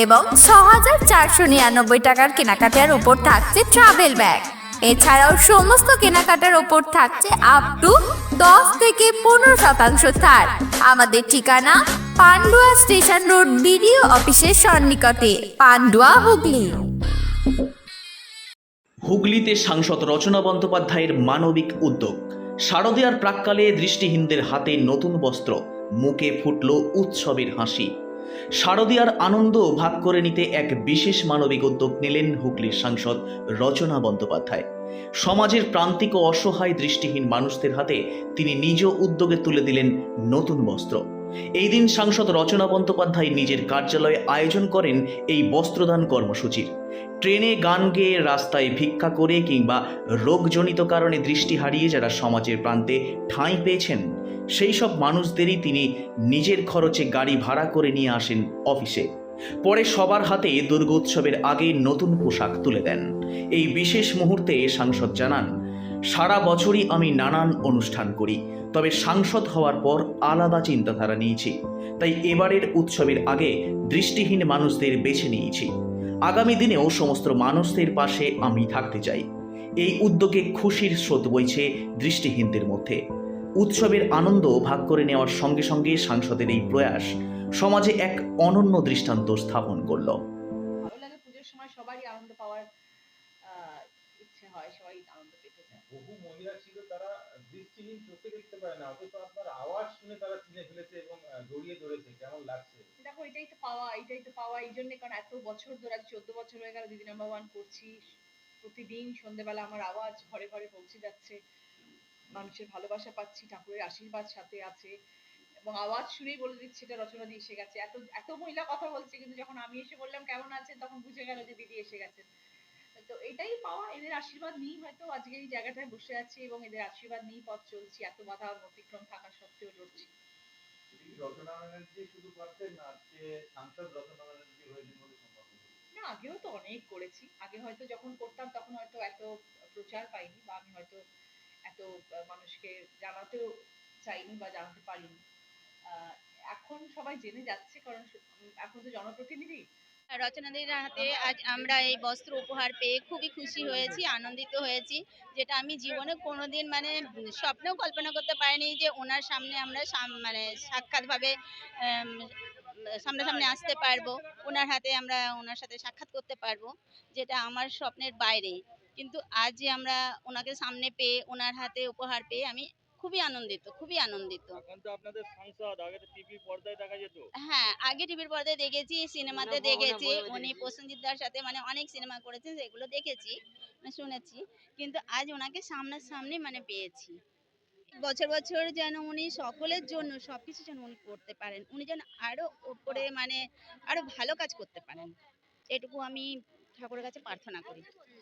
এবং ছ হাজার চারশো নিরানব্বই টাকার কেনাকাটার ওপর থাকছে ট্রাভেল ব্যাগ এছাড়াও সমস্ত কেনাকাটার ওপর থাকছে আপ টু দশ থেকে পনেরো শতাংশ ছাড়। আমাদের ঠিকানা পান্ডুয়া স্টেশন রোড বিডিও অফিসের সন্নিকটে, পান্ডুয়া হুগলি। হুগলিতে সাংসদ রচনা বন্দ্যোপাধ্যায়ের মানবিক উদ্যোগ। শারদীয়ার প্রাককালে দৃষ্টিহীনদের হাতে নতুন বস্ত্র, মুখে ফুটল উৎসবের হাসি। শারদীয়ার আনন্দ ভাগ করে নিতে এক বিশেষ মানবিক উদ্যোগ নিলেন হুগলির সাংসদ রচনা বন্দ্যোপাধ্যায়। সমাজের প্রান্তিক ও অসহায় দৃষ্টিহীন মানুষদের হাতে তিনি নিজ উদ্যোগে তুলে দিলেন নতুন বস্ত্র। এই দিন সাংসদ রচনা বন্দ্যোপাধ্যায় নিজের কার্যালয়ে আয়োজন করেন এই বস্ত্রদান কর্মসূচির। ট্রেনে গান গেয়ে রাস্তায় ভিক্ষা করে কিংবা রোগজনিত কারণে দৃষ্টি হারিয়ে যারা সমাজের প্রান্তে ঠাঁই পেয়েছেন সেই সব মানুষদেরই তিনি নিজের খরচে গাড়ি ভাড়া করে নিয়ে আসেন অফিসে। পরে সবার হাতে দুর্গোৎসবের আগে নতুন পোশাক তুলে দেন। এই বিশেষ মুহূর্তে সাংসদ জানান, সারা বছরই আমি নানান অনুষ্ঠান করি, তবে সাংসদ হওয়ার পর আলাদা চিন্তাধারা নিয়েছি। তাই এবারের উৎসবের আগে দৃষ্টিহীন মানুষদের বেছে নিয়েছি। আগামী দিনেও সমস্ত মানুষদের পাশে আমি থাকতে চাই। এই উদ্যোগে খুশির স্রোত বইছে দৃষ্টিহীনদের মধ্যে। উৎসবের আনন্দ ভাগ করে নেওয়ার সঙ্গে সঙ্গে সাংসদের এই প্রয়াস সমাজে এক অনন্য দৃষ্টান্ত স্থাপন করল। ভালো লাগে পুজোর সময় সবারই আনন্দ পাওয়ার ইচ্ছে হয় সবাই আনন্দ পেতে চায়। বহু মহিলা ছিল তারা দৃষ্টিহীন চোখে দেখতে পারে না অথচ আপনার আওয়াজ শুনে তারা চিনে ফেলেছে এবং আহ, জড়িয়ে ধরেছে কেমন লাগছে? দেখো এটাই তো পাওয়া এটাই তো পাওয়া এই জন্যে কারণ এত বছর ধরে আজ চোদ্দ বছর হয়ে গেল দিদি নাম্বার ওয়ান করছি। প্রতিদিন সন্ধ্যেবেলা আমার আওয়াজ ঘরে ঘরে পৌঁছে যাচ্ছে। মানুষের ভালোবাসা পাচ্ছি ঠাকুরের আশীর্বাদ সাথে আছে এবং আওয়াজ শুনেই বলে দিচ্ছে এটা রচনা দিয়ে এসে গেছে। এত এত মহিলা কথা বলছে কিন্তু যখন আমি এসে বললাম কেমন আছেন? তখন বুঝে গেল যে দিদি এসে গেছেন। তো এটাই পাওয়া এদের আশীর্বাদ নিয়েই হয়তো আজকে এই জায়গাটায় বসে আছি এবং এদের আশীর্বাদ নিয়েই পথ চলছি এত বাধা অতিক্রম থাকা সত্ত্বেও লড়ছি। রচনা ব্যানার্জি শুধু পারতেন না আজকে সাংসদ রচনা ব্যানার্জি হয়েছেন বলে না আগেও তো অনেক করেছি। আগে হয়তো যখন করতাম তখন হয়তো এত প্রচার পাইনি বা আমি হয়তো এত মানুষকে জানাতেও চাইনি বা জানাতে পারিনি। আহ, এখন সবাই জেনে যাচ্ছে কারণ এখন তো জনপ্রতিনিধি। রচনাদের হাতে আজ আমরা এই বস্ত্র উপহার পেয়ে খুবই খুশি হয়েছি আনন্দিত হয়েছি যেটা আমি জীবনে কোনোদিন মানে স্বপ্নেও কল্পনা করতে পারিনি যে ওনার সামনে আমরা মানে সাক্ষাৎভাবে সামনাসামনি আসতে পারব। ওনার হাতে আমরা ওনার সাথে সাক্ষাৎ করতে পারব যেটা আমার স্বপ্নের বাইরে কিন্তু আজ যে আমরা ওনাকে সামনে পেয়ে ওনার হাতে উপহার পেয়ে আমি খুবই আনন্দিত খুবই আনন্দিত। এখন তো আপনাদের সংসদ আগে তো টিভি পর্দায় দেখা যেত। হ্যাঁ আগে টিভির পর্দায় দেখেছি সিনেমাতে দেখেছি উনি প্রসেনজিৎ দার সাথে মানে অনেক সিনেমা করেছেন সেগুলো দেখেছি মানে শুনেছি। কিন্তু আজ ওনাকে সামনাসামনি মানে পেয়েছি। বছর বছর যেন উনি সকলের জন্য সবকিছু যেন উনি করতে পারেন উনি যেন আরও উপরে মানে আরও ভালো কাজ করতে পারেন। এটুকু আমি ঠাকুরের কাছে প্রার্থনা করি।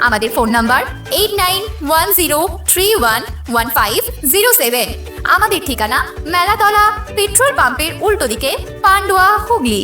আমাদের phone number eight nine one zero three one one five zero seven. আমাদের ঠিকানা মেলাতলা পেট্রোল পাম্পের উল্টো দিকে পান্ডুয়া হুগলি।